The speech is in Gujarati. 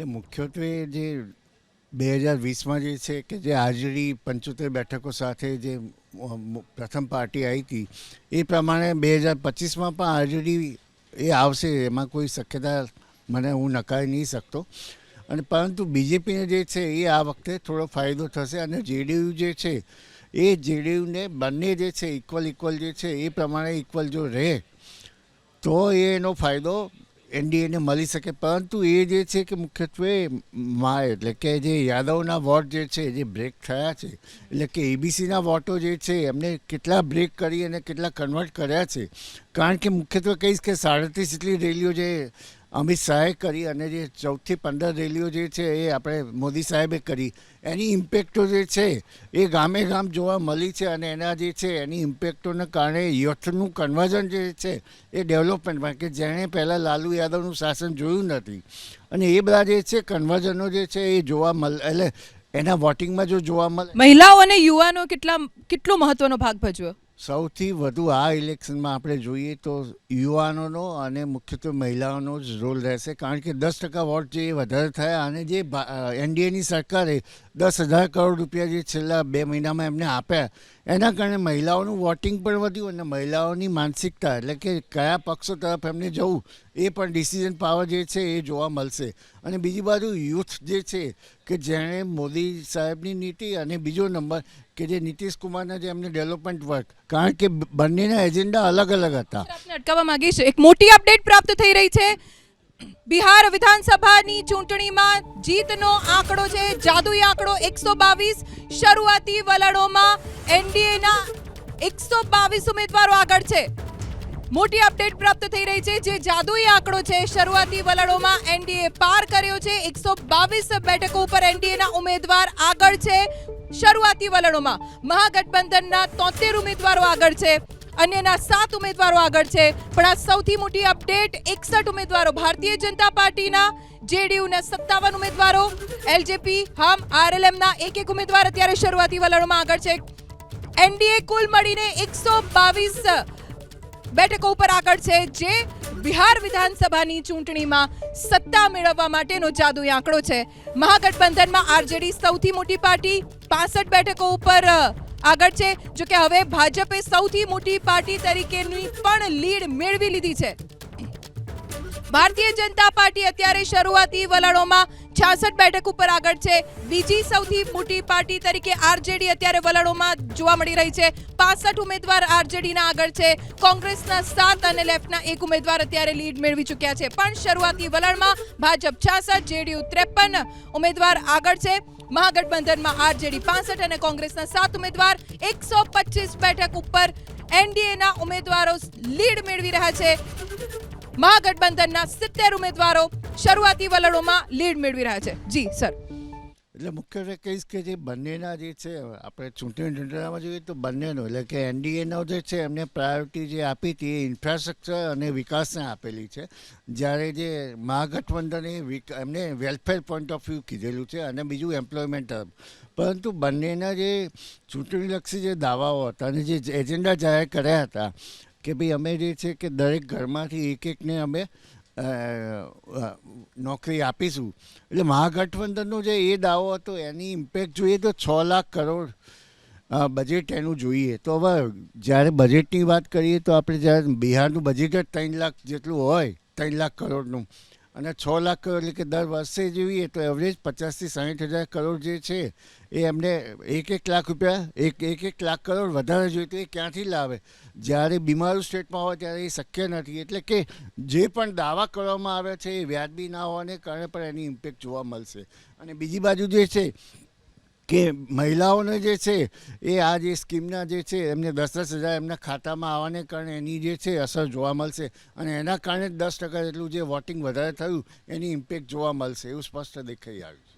એટલે મુખ્યત્વે જે બે હજાર વીસમાં જે છે કે જે આરજેડી પંચોતેર બેઠકો સાથે જે પ્રથમ પાર્ટી આવી હતી એ પ્રમાણે બે હજાર પચીસમાં પણ આરજેડી એ આવશે, એમાં કોઈ શક્યતા મને હું નકારી નહીં શકતો. અને પરંતુ બીજેપીને જે છે એ આ વખતે થોડો ફાયદો થશે અને જેડીયુ જે છે, એ જેડીયુને બંને જે છે ઇક્વલ ઇક્વલ જે છે એ પ્રમાણે ઇક્વલ જો રહે, તો એનો ફાયદો એનડીએને મળી શકે, પરંતુ એ જે છે કે મુખ્યત્વે મા એટલે કે જે યાદવના વોટ જે છે જે બ્રેક થયા છે, એટલે કે એબીસીના વોટો જે છે, એમને કેટલા બ્રેક કરી અને કેટલા કન્વર્ટ કર્યા છે. કારણ કે મુખ્યત્વે કહીશ કે સાડત્રીસ જેટલી રેલીઓ જે અમિત શાહે કરી અને જે ચૌદથી પંદર રેલીઓ જે છે એ આપણે મોદી સાહેબે કરી. એની ઇમ્પેક્ટો જે છે એ ગામે ગામ જોવા મળી છે અને એના જે છે એની ઇમ્પેક્ટોને કારણે યથનું કન્વર્ઝન જે છે એ ડેવલપમેન્ટમાં કે જેણે પહેલાં લાલુ યાદવનું શાસન જોયું નથી. અને એ બધા જે છે કન્વર્ઝનો જે છે એ જોવા મળ એટલે એના વોટિંગમાં જો જોવા મળે મહિલાઓ અને યુવાનો કેટલા, કેટલો મહત્વનો ભાગ ભજવ્યો સૌથી વધુ આ ઇલેક્શનમાં આપણે જોઈએ તો યુવાનોનો અને મુખ્યત્વે મહિલાઓનો જ રોલ રહેશે. કારણ કે દસ ટકા વોટ જે વધારે થયા અને જે એનડીએની સરકારે દસ હજાર કરોડ રૂપિયા જે છેલ્લા બે મહિનામાં એમને આપ્યા એના કારણે મહિલાઓનું વોટિંગ પણ વધ્યું અને મહિલાઓની માનસિકતા એટલે કે કયા પક્ષો તરફ એમને જવું, એ પણ ડિસિઝન પાવર જે છે એ જોવા મળશે. અને બીજી બાજુ યુથ જે છે, કે જેણે મોદી સાહેબની નીતિ અને બીજો નંબર કે જે નીતિશ કુમારના જે એમને ડેવલપમેન્ટ વર્ક કારણ કે બંનેના એજન્ડા અલગ અલગ હતા અટકાવવા માંગીશ. એક મોટી અપડેટ પ્રાપ્ત થઈ રહી છે. બિહાર વિધાનસભાની ચૂંટણીમાં જીતનો આંકડો છે, જાદુઈ આંકડો એકસો બાવીસ, શરૂઆતી વલણોમાં એનડીએના એકસો બાવીસ ઉમેદવારો આગળ છે. મોટી અપડેટ પ્રાપ્ત થઈ રહી છે, જે જાદુઈ આંકડો છે, શરૂઆતી વલણોમાં એનડીએ પાર કર્યો છે, એકસો બાવીસ બેઠકો ઉપર એનડીએના ઉમેદવાર આગળ છે, શરૂઆતી વલણોમાં મહાગઠબંધનના તોતેર ઉમેદવારો આગળ છે. અન્યના સાત ઉમેદવારો આગળ છે. પણ આ સૌથી મોટી અપડેટ એકસઠ ઉમેદવારો ભારતીય જનતા પાર્ટીના જેડીયુના સત્તાવન ઉમેદવારો, એલજેપી, હમ આરએલએમના એક એક ઉમેદવાર અત્યારે શરૂઆતી વલણોમાં આગળ છે. એનડીએ કુલ મળીને એકસો બાવીસ બેઠકો ઉપર આગળ છે, જે બિહાર વિધાનસભાની ચૂંટણીમાં સત્તા મેળવવા માટેનો જાદુઈ આંકડો છે. મહાગઠબંધનમાં આરજેડી સૌથી મોટી પાર્ટી, પાસઠ બેઠકો ઉપર આગળ છે, જો કે હવે ભાજપે સૌથી મોટી પાર્ટી તરીકેની પણ લીડ મેળવી લીધી છે. ભારતીય જનતા પાર્ટી અત્યારે શરૂઆતી વલણોમાં છાસઠ બેઠક ઉપર આગળ છે. બીજી સૌથી મોટી પાર્ટી તરીકે આરજેડી અત્યારે વલણોમાં જોવા મળી રહી છે. પાસઠ ઉમેદવાર આરજેડીના આગળ છે. કોંગ્રેસના સાત અને લેફ્ટના એક ઉમેદવાર અત્યારે લીડ મેળવી ચૂક્યા છે. પણ શરૂઆતી વલણમાં ભાજપ છાસઠ, જેડીયુ ત્રેપન ઉમેદવાર આગળ છે. મહાગઠબંધનમાં આરજેડી પાસઠ અને કોંગ્રેસના સાત ઉમેદવાર. એકસો બેઠક ઉપર એનડીએના ઉમેદવારો લીડ મેળવી રહ્યા છે. મહાગઠબંધનના સિત્તેર ઉમેદવારો શરૂઆતી વલણોમાં લીડ મેળવી રહ્યા છે. જી, સર. એટલે મુખ્યત્વે કહીશ કે જે બંનેના જે છે, આપણે ચૂંટણી ચૂંટણીમાં જોઈએ તો બંનેનો, એટલે કે એનડીએનો જે છે, એમને પ્રાયોરિટી જે આપી હતી એ ઇન્ફ્રાસ્ટ્રક્ચર અને વિકાસને આપેલી છે. જ્યારે જે મહાગઠબંધને એમને વેલફેર પોઈન્ટ ઓફ વ્યૂ કીધેલું છે અને બીજું એમ્પ્લોયમેન્ટ પરંતુ બંનેના જે ચૂંટણીલક્ષી જે દાવાઓ હતા અને જે એજન્ડા જાહેર કર્યા હતા કે ભાઈ અમે જે છે કે દરેક ઘરમાંથી એક એકને અમે નોકરી આપીશું. એટલે મહાગઠબંધનનો જે એ દાવો હતો, એની ઇમ્પેક્ટ જોઈએ તો છ લાખ કરોડ બજેટ એનું જોઈએ. તો હવે જ્યારે બજેટની વાત કરીએ તો આપણે જ્યારે બિહારનું બજેટ જ ત્રણ લાખ જેટલું હોય, ત્રણ લાખ કરોડનું અને છ લાખ એટલે કે દર વર્ષે જોઈએ તો એવરેજ પચાસથી સાઠ હજાર કરોડ જે છે, એ એમને એક એક લાખ રૂપિયા, એક એક એક લાખ કરોડ વધારે જોઈએ તો એ ક્યાંથી લાવે? જ્યારે બીમારું સ્ટેટમાં હોય, ત્યારે એ શક્ય નથી. એટલે કે જે પણ દાવા કરવામાં આવ્યા છે, એ વ્યાજબી ના હોવાને કારણે પણ એની ઇમ્પેક્ટ જોવા મળશે. અને બીજી બાજુ જે છે કે મહિલાઓને જે છે, એ આ જે સ્કીમના જે છે, એમને દસ દસ હજાર એમના ખાતામાં આવવાને કારણે એની જે છે, અસર જોવા મળશે અને એના કારણે દસ ટકા જેટલું જે વોટિંગ વધારે થયું, એની ઇમ્પેક્ટ જોવા મળશે, એવું સ્પષ્ટ દેખાઈ આવ્યું